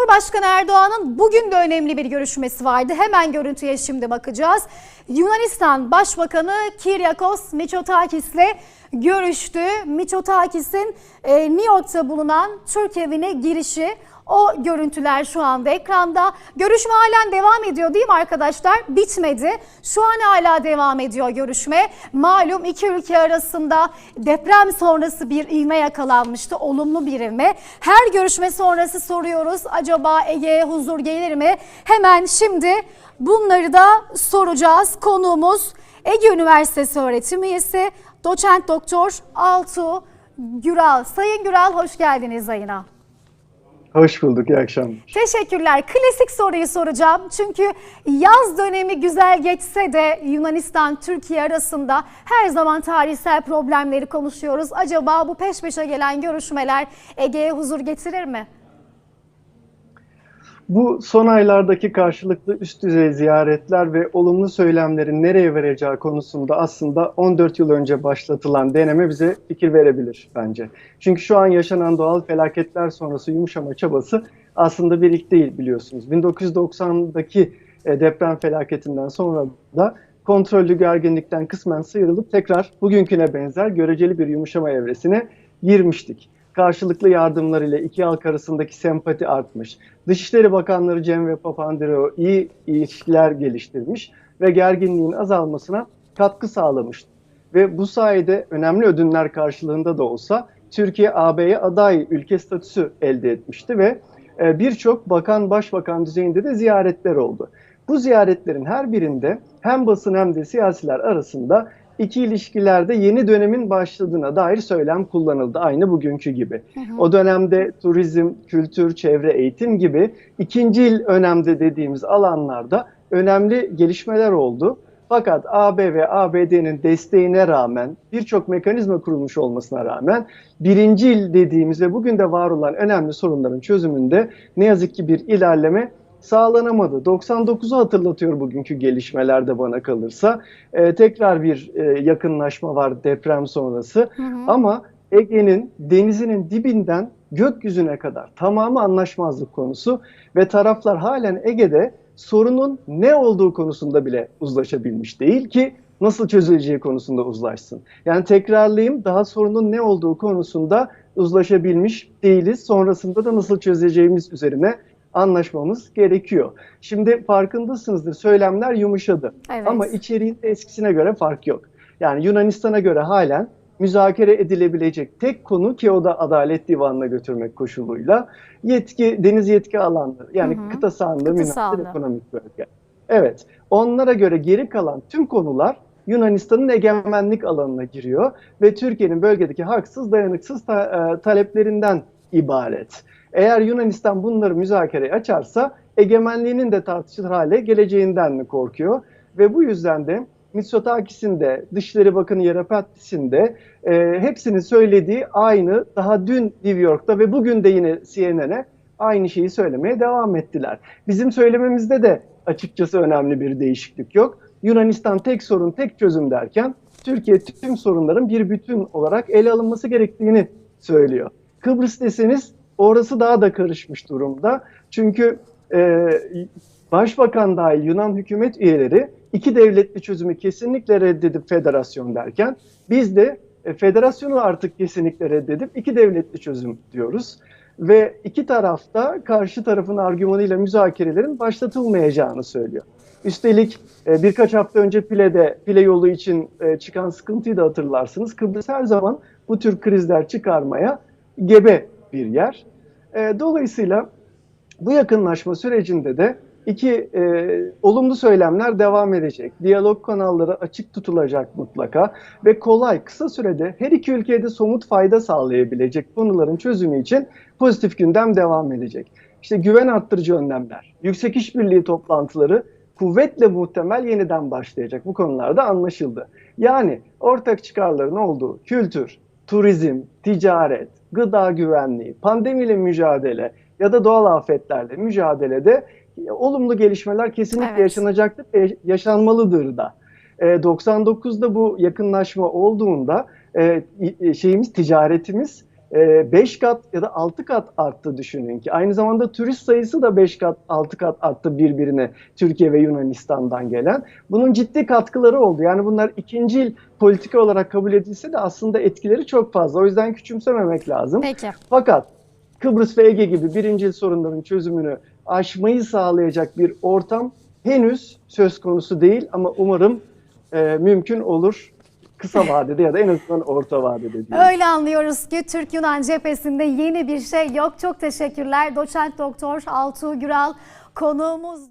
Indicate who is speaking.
Speaker 1: Cumhurbaşkanı Erdoğan'ın bugün de önemli bir görüşmesi vardı. Hemen görüntüye şimdi bakacağız. Yunanistan Başbakanı Kyriakos Mitsotakis'le görüştü. Mitsotakis'in e, New York'ta bulunan Türk evine girişi o görüntüler şu anda ekranda. Görüşme halen devam ediyor değil mi arkadaşlar? Bitmedi. Şu an hala devam ediyor görüşme. Malum iki ülke arasında deprem sonrası bir ivme yakalanmıştı. Olumlu bir ivme. Her görüşme sonrası soruyoruz. Acaba Ege'ye huzur gelir mi? Hemen şimdi bunları da soracağız. Konuğumuz Ege Üniversitesi öğretim üyesi doçent doktor Altu Güral. Sayın Güral hoş geldiniz yayına.
Speaker 2: Hoş bulduk, iyi akşamlar.
Speaker 1: Teşekkürler. Klasik soruyu soracağım. Çünkü yaz dönemi güzel geçse de Yunanistan Türkiye arasında her zaman tarihsel problemleri konuşuyoruz. Acaba bu peş peşe gelen görüşmeler Ege'ye huzur getirir mi?
Speaker 2: Bu son aylardaki karşılıklı üst düzey ziyaretler ve olumlu söylemlerin nereye vereceği konusunda aslında 14 yıl önce başlatılan deneme bize fikir verebilir bence. Çünkü şu an yaşanan doğal felaketler sonrası yumuşama çabası aslında bir ilk değil biliyorsunuz. 1990'daki e, deprem felaketinden sonra da kontrollü gerginlikten kısmen sıyrılıp tekrar bugünküne benzer göreceli bir yumuşama evresine girmiştik karşılıklı yardımlar ile iki halk arasındaki sempati artmış. Dışişleri Bakanları Cem ve Papandreou iyi ilişkiler geliştirmiş ve gerginliğin azalmasına katkı sağlamıştı. Ve bu sayede önemli ödünler karşılığında da olsa Türkiye AB'ye aday ülke statüsü elde etmişti ve e, birçok bakan başbakan düzeyinde de ziyaretler oldu. Bu ziyaretlerin her birinde hem basın hem de siyasiler arasında iki ilişkilerde yeni dönemin başladığına dair söylem kullanıldı. Aynı bugünkü gibi. Hı hı. O dönemde turizm, kültür, çevre, eğitim gibi ikinci il önemde dediğimiz alanlarda önemli gelişmeler oldu. Fakat AB ve ABD'nin desteğine rağmen birçok mekanizma kurulmuş olmasına rağmen birinci il dediğimiz ve bugün de var olan önemli sorunların çözümünde ne yazık ki bir ilerleme sağlanamadı. 99'u hatırlatıyor bugünkü gelişmelerde bana kalırsa. Ee, tekrar bir e, yakınlaşma var deprem sonrası. Hı hı. Ama Ege'nin denizinin dibinden gökyüzüne kadar tamamı anlaşmazlık konusu ve taraflar halen Ege'de sorunun ne olduğu konusunda bile uzlaşabilmiş değil ki nasıl çözüleceği konusunda uzlaşsın. Yani tekrarlayayım daha sorunun ne olduğu konusunda uzlaşabilmiş değiliz. Sonrasında da nasıl çözeceğimiz üzerine anlaşmamız gerekiyor. Şimdi farkındasınızdır söylemler yumuşadı evet. ama içeriğinde eskisine göre fark yok. Yani Yunanistan'a göre halen müzakere edilebilecek tek konu ki o da Adalet Divanı'na götürmek koşuluyla yetki deniz yetki alanları yani hı hı. kıta sahanlığı münasır ekonomik bölge. Evet onlara göre geri kalan tüm konular Yunanistan'ın egemenlik alanına giriyor ve Türkiye'nin bölgedeki haksız dayanıksız ta- e, taleplerinden ibaret. Eğer Yunanistan bunları müzakereye açarsa egemenliğinin de tartışılır hale geleceğinden mi korkuyor? Ve bu yüzden de Mitsotakis'in de Dışişleri Bakanı Yerapattis'in de e, hepsinin söylediği aynı daha dün New York'ta ve bugün de yine CNN'e aynı şeyi söylemeye devam ettiler. Bizim söylememizde de açıkçası önemli bir değişiklik yok. Yunanistan tek sorun tek çözüm derken Türkiye tüm sorunların bir bütün olarak ele alınması gerektiğini söylüyor. Kıbrıs deseniz orası daha da karışmış durumda. Çünkü e, Başbakan dahil Yunan hükümet üyeleri iki devletli çözümü kesinlikle reddedip federasyon derken biz de e, federasyonu artık kesinlikle reddedip iki devletli çözüm diyoruz. Ve iki tarafta karşı tarafın argümanıyla müzakerelerin başlatılmayacağını söylüyor. Üstelik e, birkaç hafta önce Pile'de, Pile yolu için e, çıkan sıkıntıyı da hatırlarsınız. Kıbrıs her zaman bu tür krizler çıkarmaya gebe bir yer. E, dolayısıyla bu yakınlaşma sürecinde de iki e, olumlu söylemler devam edecek. Diyalog kanalları açık tutulacak mutlaka ve kolay, kısa sürede her iki ülkeye de somut fayda sağlayabilecek konuların çözümü için pozitif gündem devam edecek. İşte güven arttırıcı önlemler, yüksek işbirliği toplantıları kuvvetle muhtemel yeniden başlayacak. Bu konularda anlaşıldı. Yani ortak çıkarların olduğu kültür, turizm, ticaret, gıda güvenliği, pandemiyle mücadele ya da doğal afetlerle mücadelede olumlu gelişmeler kesinlikle evet. yaşanacaktır ve yaşanmalıdır da. 99'da bu yakınlaşma olduğunda şeyimiz ticaretimiz 5 kat ya da 6 kat arttı düşünün ki. Aynı zamanda turist sayısı da 5 kat 6 kat arttı birbirine Türkiye ve Yunanistan'dan gelen. Bunun ciddi katkıları oldu. Yani bunlar ikincil politika olarak kabul edilse de aslında etkileri çok fazla. O yüzden küçümsememek lazım.
Speaker 1: Peki.
Speaker 2: Fakat Kıbrıs ve Ege gibi birincil sorunların çözümünü aşmayı sağlayacak bir ortam henüz söz konusu değil ama umarım e, mümkün olur kısa vadede ya da en azından orta vadede diyelim.
Speaker 1: Öyle anlıyoruz ki Türk-Yunan cephesinde yeni bir şey yok. Çok teşekkürler. Doçent Doktor Altuğ Güral konuğumuzdu.